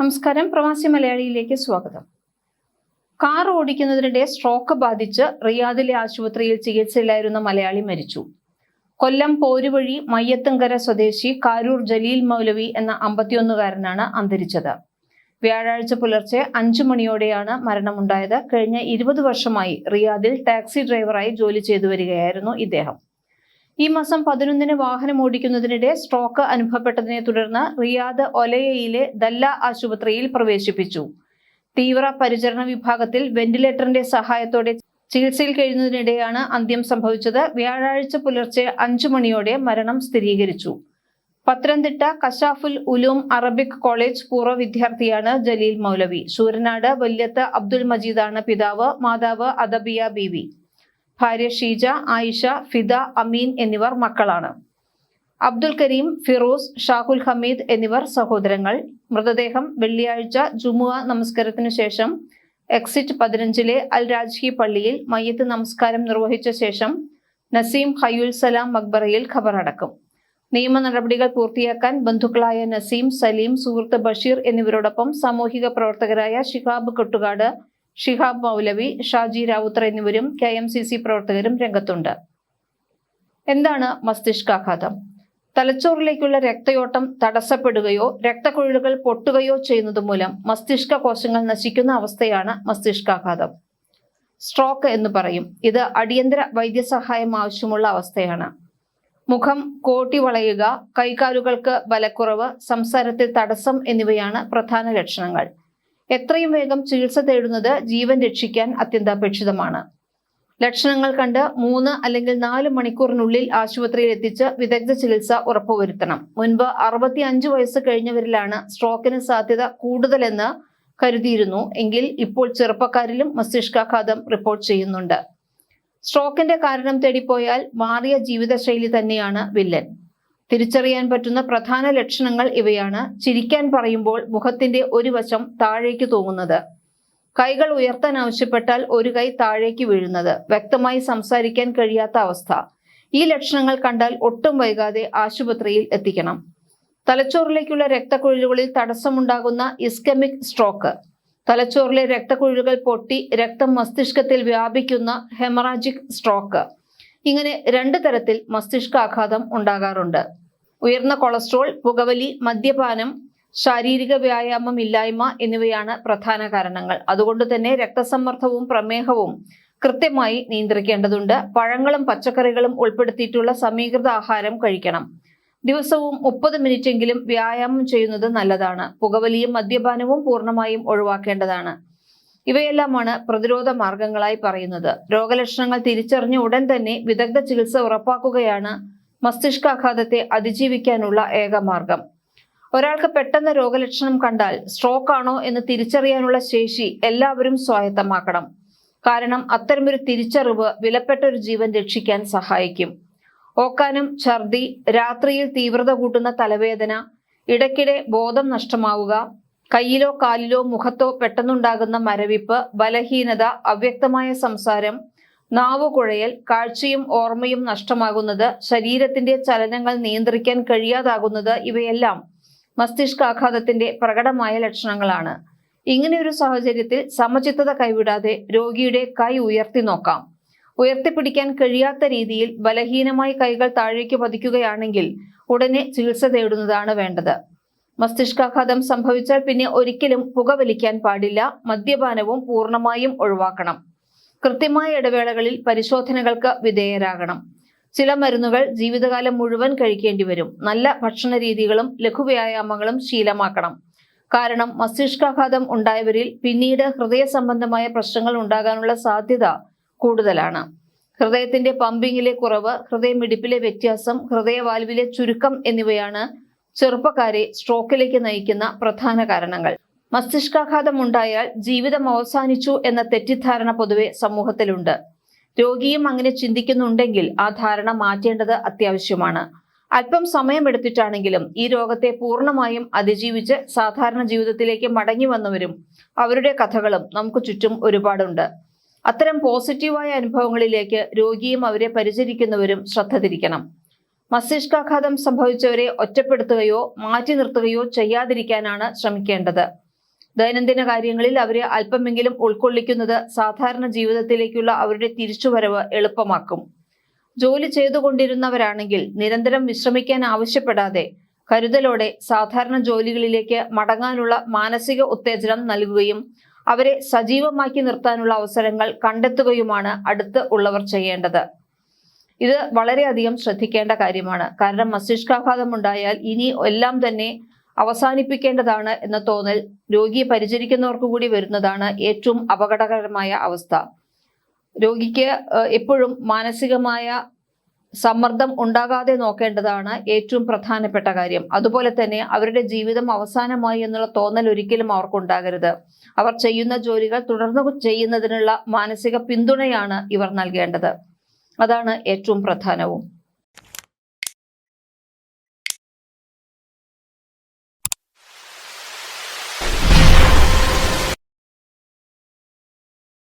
നമസ്കാരം. പ്രവാസി മലയാളിയിലേക്ക് സ്വാഗതം. കാർ ഓടിക്കുന്നതിനിടെ സ്ട്രോക്ക് ബാധിച്ച് റിയാദിലെ ആശുപത്രിയിൽ ചികിത്സയിലായിരുന്ന മലയാളി മരിച്ചു. കൊല്ലം പോരുവഴി മയ്യത്തുംകര സ്വദേശി കാരൂർ ജലീൽ മൗലവി എന്ന അമ്പത്തിയൊന്നുകാരനാണ് അന്തരിച്ചത്. വ്യാഴാഴ്ച പുലർച്ചെ അഞ്ചു മണിയോടെയാണ് മരണമുണ്ടായത്. കഴിഞ്ഞ ഇരുപത് വർഷമായി റിയാദിൽ ടാക്സി ഡ്രൈവറായി ജോലി ചെയ്തു വരികയായിരുന്നു ഇദ്ദേഹം. ഈ മാസം പതിനൊന്നിന് വാഹനം ഓടിക്കുന്നതിനിടെ സ്ട്രോക്ക് അനുഭവപ്പെട്ടതിനെ തുടർന്ന് റിയാദ് ഒലയയിലെ ദല്ല ആശുപത്രിയിൽ പ്രവേശിപ്പിച്ചു. തീവ്ര പരിചരണ വിഭാഗത്തിൽ വെന്റിലേറ്ററിന്റെ സഹായത്തോടെ ചികിത്സയിൽ കഴിയുന്നതിനിടെയാണ് അന്ത്യം സംഭവിച്ചത്. വ്യാഴാഴ്ച പുലർച്ചെ അഞ്ചു മണിയോടെ മരണം സ്ഥിരീകരിച്ചു. പത്തനംതിട്ട കശാഫുൽ ഉലൂം അറബിക് കോളേജ് പൂർവ വിദ്യാർത്ഥിയാണ് ജലീൽ മൗലവി. ശൂരനാട് വല്യത്ത് അബ്ദുൽ മജീദാണ് പിതാവ് മാതാവ് അദബിയ ബീവി. ഭാര്യ ഷീജ ആയിഷ ഫിദ അമീൻ എന്നിവർ മക്കളാണ്. അബ്ദുൽ കരീം ഫിറോസ് ഷാഹുൽ ഹമീദ് എന്നിവർ സഹോദരങ്ങൾ. മൃതദേഹം വെള്ളിയാഴ്ച ജുമുഅ നമസ്കാരത്തിനു ശേഷം എക്സിറ്റ് പതിനഞ്ചിലെ അൽ രാജ്ഹി പള്ളിയിൽ മയ്യത്ത് നമസ്കാരം നിർവഹിച്ച ശേഷം നസീം ഹയുൽ സലാം മക്ബറയിൽ ഖബറടക്കും. നിയമ നടപടികൾ പൂർത്തിയാക്കാൻ ബന്ധുക്കളായ നസീം സലീം സുഹൃത്ത് ബഷീർ എന്നിവരോടൊപ്പം സാമൂഹിക പ്രവർത്തകരായ ഷിഹാബ് കൊട്ടുകാട് ഷിഹാബ് മൗലവി ഷാജി റാവുത്തർ എന്നിവരും കെ എം സി സി പ്രവർത്തകരും രംഗത്തുണ്ട്. എന്താണ് മസ്തിഷ്കാഘാതം തലച്ചോറിലേക്കുള്ള രക്തയോട്ടം തടസ്സപ്പെടുകയോ രക്തക്കുഴലുകൾ പൊട്ടുകയോ ചെയ്യുന്നത് മൂലം മസ്തിഷ്ക കോശങ്ങൾ നശിക്കുന്ന അവസ്ഥയാണ് മസ്തിഷ്കാഘാതം സ്ട്രോക്ക് എന്ന് പറയും. ഇത് അടിയന്തര വൈദ്യസഹായം ആവശ്യമുള്ള അവസ്ഥയാണ്. മുഖം കോട്ടി വളയുക കൈകാലുകൾക്ക് ബലക്കുറവ് സംസാരത്തിൽ തടസ്സം എന്നിവയാണ് പ്രധാന ലക്ഷണങ്ങൾ. എത്രയും വേഗം ചികിത്സ തേടുന്നത് ജീവൻ രക്ഷിക്കാൻ അത്യന്താപേക്ഷിതമാണ്. ലക്ഷണങ്ങൾ കണ്ട് മൂന്ന് അല്ലെങ്കിൽ നാല് മണിക്കൂറിനുള്ളിൽ ആശുപത്രിയിൽ എത്തിച്ച് വിദഗ്ധ ചികിത്സ ഉറപ്പുവരുത്തണം. മുൻപ് അറുപത്തി അഞ്ച് വയസ്സ് കഴിഞ്ഞവരിലാണ് സ്ട്രോക്കിന് സാധ്യത കൂടുതലെന്ന് കരുതിയിരുന്നു. എങ്കിൽ ഇപ്പോൾ ചെറുപ്പക്കാരിലും മസ്തിഷ്കാഘാതം റിപ്പോർട്ട് ചെയ്യുന്നുണ്ട്. സ്ട്രോക്കിന്റെ കാരണം തേടിപ്പോയാൽ മാറിയ ജീവിതശൈലി തന്നെയാണ് വില്ലൻ. തിരിച്ചറിയാൻ പറ്റുന്ന പ്രധാന ലക്ഷണങ്ങൾ ഇവയാണ്. ചിരിക്കാൻ പറയുമ്പോൾ മുഖത്തിന്റെ ഒരു വശം താഴേക്ക് തൂങ്ങുന്നത്. കൈകൾ ഉയർത്താൻ ആവശ്യപ്പെട്ടാൽ ഒരു കൈ താഴേക്ക് വീഴുന്നത്. വ്യക്തമായി സംസാരിക്കാൻ കഴിയാത്ത അവസ്ഥ. ഈ ലക്ഷണങ്ങൾ കണ്ടാൽ ഒട്ടും വൈകാതെ ആശുപത്രിയിൽ എത്തിക്കണം. തലച്ചോറിലേക്കുള്ള രക്തക്കുഴലുകളിൽ തടസ്സമുണ്ടാകുന്ന ഇസ്കമിക് സ്ട്രോക്ക്. തലച്ചോറിലെ രക്തക്കുഴലുകൾ പൊട്ടി രക്തം മസ്തിഷ്കത്തിൽ വ്യാപിക്കുന്ന ഹെമറാജിക് സ്ട്രോക്ക്. ഇങ്ങനെ രണ്ട് തരത്തിൽ മസ്തിഷ്കാഘാതം ഉണ്ടാകാറുണ്ട്. ഉയർന്ന കൊളസ്ട്രോൾ പുകവലി മദ്യപാനം ശാരീരിക വ്യായാമം ഇല്ലായ്മ എന്നിവയാണ് പ്രധാന കാരണങ്ങൾ. അതുകൊണ്ട് തന്നെ രക്തസമ്മർദ്ദവും പ്രമേഹവും കൃത്യമായി നിയന്ത്രിക്കേണ്ടതുണ്ട്. പഴങ്ങളും പച്ചക്കറികളും ഉൾപ്പെടുത്തിയിട്ടുള്ള സമീകൃത ആഹാരം കഴിക്കണം. ദിവസവും മുപ്പത് മിനിറ്റെങ്കിലും വ്യായാമം ചെയ്യുന്നത് നല്ലതാണ്. പുകവലിയും മദ്യപാനവും പൂർണമായും ഒഴിവാക്കേണ്ടതാണ്. ഇവയെല്ലാമാണ് പ്രതിരോധ മാർഗങ്ങളായി പറയുന്നത്. രോഗലക്ഷണങ്ങൾ തിരിച്ചറിഞ്ഞ ഉടൻ തന്നെ വിദഗ്ധ ചികിത്സ ഉറപ്പാക്കുകയാണ് മസ്തിഷ്കാഘാതത്തെ അതിജീവിക്കാനുള്ള ഏക മാർഗം. ഒരാൾക്ക് പെട്ടെന്ന് രോഗലക്ഷണം കണ്ടാൽ സ്ട്രോക്ക് ആണോ എന്ന് തിരിച്ചറിയാനുള്ള ശേഷി എല്ലാവരും സ്വായത്തമാക്കണം. കാരണം അത്തരമൊരു തിരിച്ചറിവ് വിലപ്പെട്ട ഒരു ജീവൻ രക്ഷിക്കാൻ സഹായിക്കും. ഓക്കാനം ഛർദി രാത്രിയിൽ തീവ്രത കൂട്ടുന്ന തലവേദന ഇടയ്ക്കിടെ ബോധം നഷ്ടമാവുക കയ്യിലോ കാലിലോ മുഖത്തോ പെട്ടെന്നുണ്ടാകുന്ന മരവിപ്പ് ബലഹീനത അവ്യക്തമായ സംസാരം നാവ് കുഴയൽ കാഴ്ചയും ഓർമ്മയും നഷ്ടമാകുന്നത് ശരീരത്തിന്റെ ചലനങ്ങൾ നിയന്ത്രിക്കാൻ കഴിയാതാകുന്നത് ഇവയെല്ലാം മസ്തിഷ്കാഘാതത്തിന്റെ പ്രകടമായ ലക്ഷണങ്ങളാണ്. ഇങ്ങനെയൊരു സാഹചര്യത്തിൽ സമചിത്തത കൈവിടാതെ രോഗിയുടെ കൈ ഉയർത്തി നോക്കാം. ഉയർത്തിപ്പിടിക്കാൻ കഴിയാത്ത രീതിയിൽ ബലഹീനമായി കൈകൾ താഴേക്ക് പതിക്കുകയാണെങ്കിൽ ഉടനെ ചികിത്സ തേടുന്നതാണ് വേണ്ടത്. മസ്തിഷ്കാഘാതം സംഭവിച്ചാൽ പിന്നെ ഒരിക്കലും പുകവലിക്കാൻ പാടില്ല. മദ്യപാനവും പൂർണമായും ഒഴിവാക്കണം. കൃത്യമായ ഇടവേളകളിൽ പരിശോധനകൾക്ക് വിധേയരാകണം. ചില മരുന്നുകൾ ജീവിതകാലം മുഴുവൻ കഴിക്കേണ്ടി വരും. നല്ല ഭക്ഷണ രീതികളും ലഘുവ്യായാമങ്ങളും ശീലമാക്കണം. കാരണം മസ്തിഷ്കാഘാതം ഉണ്ടായവരിൽ പിന്നീട് ഹൃദയ സംബന്ധമായ പ്രശ്നങ്ങൾ ഉണ്ടാകാനുള്ള സാധ്യത കൂടുതലാണ്. ഹൃദയത്തിന്റെ പമ്പിങ്ങിലെ കുറവ് ഹൃദയമിടിപ്പിലെ വ്യത്യാസം ഹൃദയവാൽവിലെ ചുരുക്കം എന്നിവയാണ് ചെറുപ്പക്കാരെ സ്ട്രോക്കിലേക്ക് നയിക്കുന്ന പ്രധാന കാരണങ്ങൾ. മസ്തിഷ്കാഘാതം ഉണ്ടായാൽ ജീവിതം അവസാനിച്ചു എന്ന തെറ്റിദ്ധാരണ പൊതുവെ സമൂഹത്തിലുണ്ട്. രോഗിയും അങ്ങനെ ചിന്തിക്കുന്നുണ്ടെങ്കിൽ ആ ധാരണ മാറ്റേണ്ടത് അത്യാവശ്യമാണ്. അല്പം സമയമെടുത്തിട്ടാണെങ്കിലും ഈ രോഗത്തെ പൂർണമായും അതിജീവിച്ച് സാധാരണ ജീവിതത്തിലേക്ക് മടങ്ങി വന്നവരും അവരുടെ കഥകളും നമുക്ക് ചുറ്റും ഒരുപാടുണ്ട്. അത്തരം പോസിറ്റീവായ അനുഭവങ്ങളിലേക്ക് രോഗിയും അവരെ പരിചരിക്കുന്നവരും ശ്രദ്ധ തിരിക്കണം. മസ്തിഷ്കാഘാതം സംഭവിച്ചവരെ ഒറ്റപ്പെടുത്തുകയോ മാറ്റി നിർത്തുകയോ ചെയ്യാതിരിക്കാനാണ് ശ്രമിക്കേണ്ടത്. ദൈനംദിന കാര്യങ്ങളിൽ അവരെ അല്പമെങ്കിലും ഉൾക്കൊള്ളിക്കുന്നത് സാധാരണ ജീവിതത്തിലേക്കുള്ള അവരുടെ തിരിച്ചുവരവ് എളുപ്പമാക്കും. ജോലി ചെയ്തുകൊണ്ടിരുന്നവരാണെങ്കിൽ നിരന്തരം വിശ്രമിക്കാൻ ആവശ്യപ്പെടാതെ കരുതലോടെ സാധാരണ ജോലികളിലേക്ക് മടങ്ങാനുള്ള മാനസിക ഉത്തേജനം നൽകുകയും അവരെ സജീവമാക്കി നിർത്താനുള്ള അവസരങ്ങൾ കണ്ടെത്തുകയുമാണ് അടുത്ത് ഉള്ളവർ ചെയ്യേണ്ടത്. ഇത് വളരെയധികം ശ്രദ്ധിക്കേണ്ട കാര്യമാണ്. കാരണം മസ്തിഷ്കാഘാതം ഉണ്ടായാൽ ഇനി എല്ലാം തന്നെ അവസാനിപ്പിക്കേണ്ടതാണ് എന്ന തോന്നൽ രോഗിയെ പരിചരിക്കുന്നവർക്ക് കൂടി വരുന്നതാണ് ഏറ്റവും അപകടകരമായ അവസ്ഥ. രോഗിക്ക് എപ്പോഴും മാനസികമായ സമ്മർദ്ദം ഉണ്ടാകാതെ നോക്കേണ്ടതാണ് ഏറ്റവും പ്രധാനപ്പെട്ട കാര്യം. അതുപോലെ തന്നെ അവരുടെ ജീവിതം അവസാനമായി എന്നുള്ള തോന്നൽ ഒരിക്കലും അവർക്കുണ്ടാകരുത്. അവർ ചെയ്യുന്ന ജോലികൾ തുടർന്ന് ചെയ്യുന്നതിനുള്ള മാനസിക പിന്തുണയാണ് ഇവർ നൽകേണ്ടത്. അതാണ് ഏറ്റവും പ്രധാനവും.